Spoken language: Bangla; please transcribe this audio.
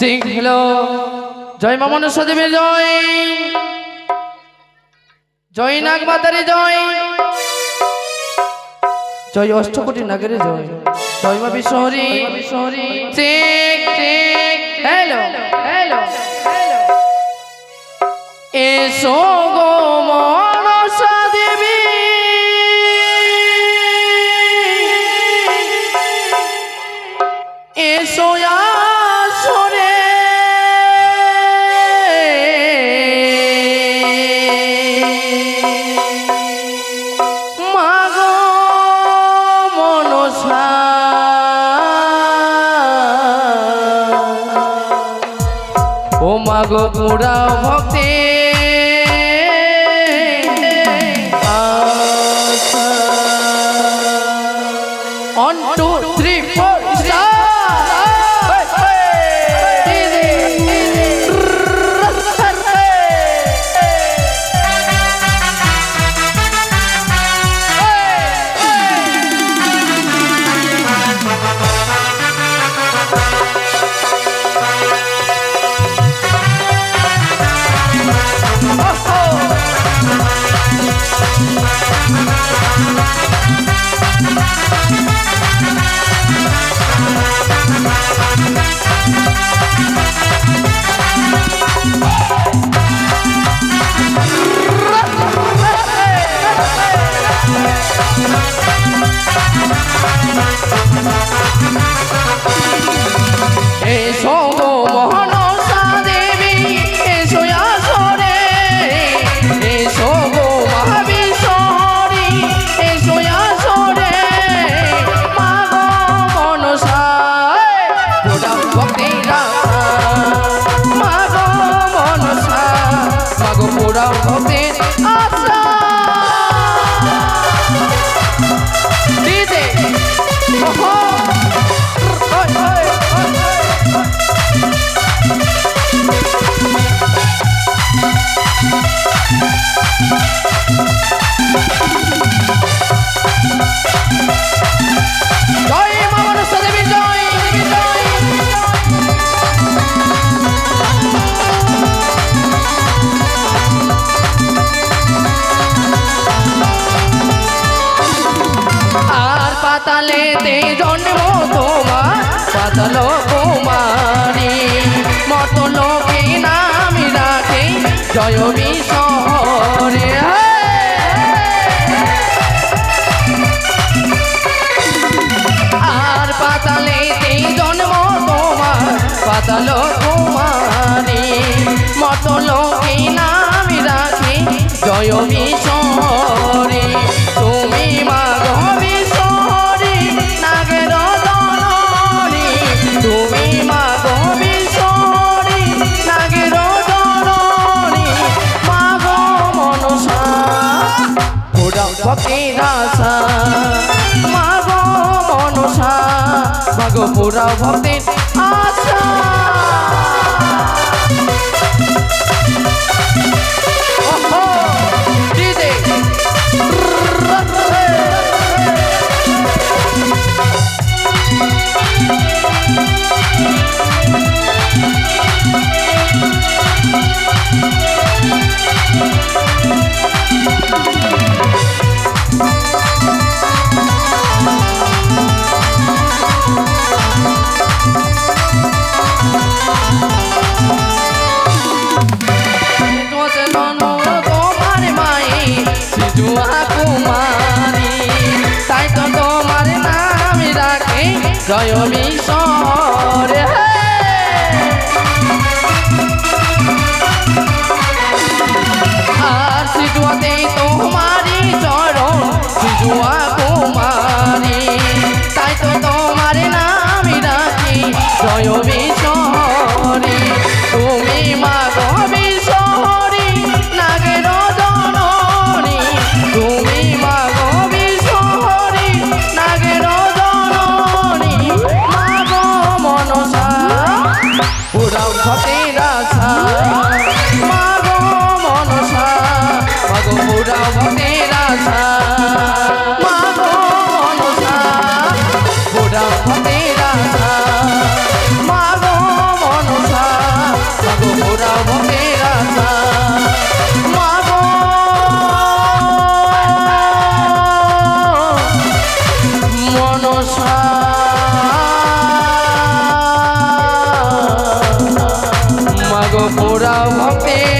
সিং হ্যালো জয় মা মনসা দেবী জয়। জয় নাগ মাতারে জয়। জয় অষ্টকোটি নাগের জয়। জয় মা Bishahari. Bishahari check check hello hello. এসো গো। মাগো পুরা ভক্তি। আর পাতালেতে জন্ম পাতাল মত লোকে রাখে জয় আর পাতালেতে জন্ম তোমার, পাতাল কুমারী। মত লোকে নাম রাখে জয় ওরা ভক্তি রাসা মা গো মনসা ভগ পুরা ভক্তির আশা। জয় মিশরে ওরা হবে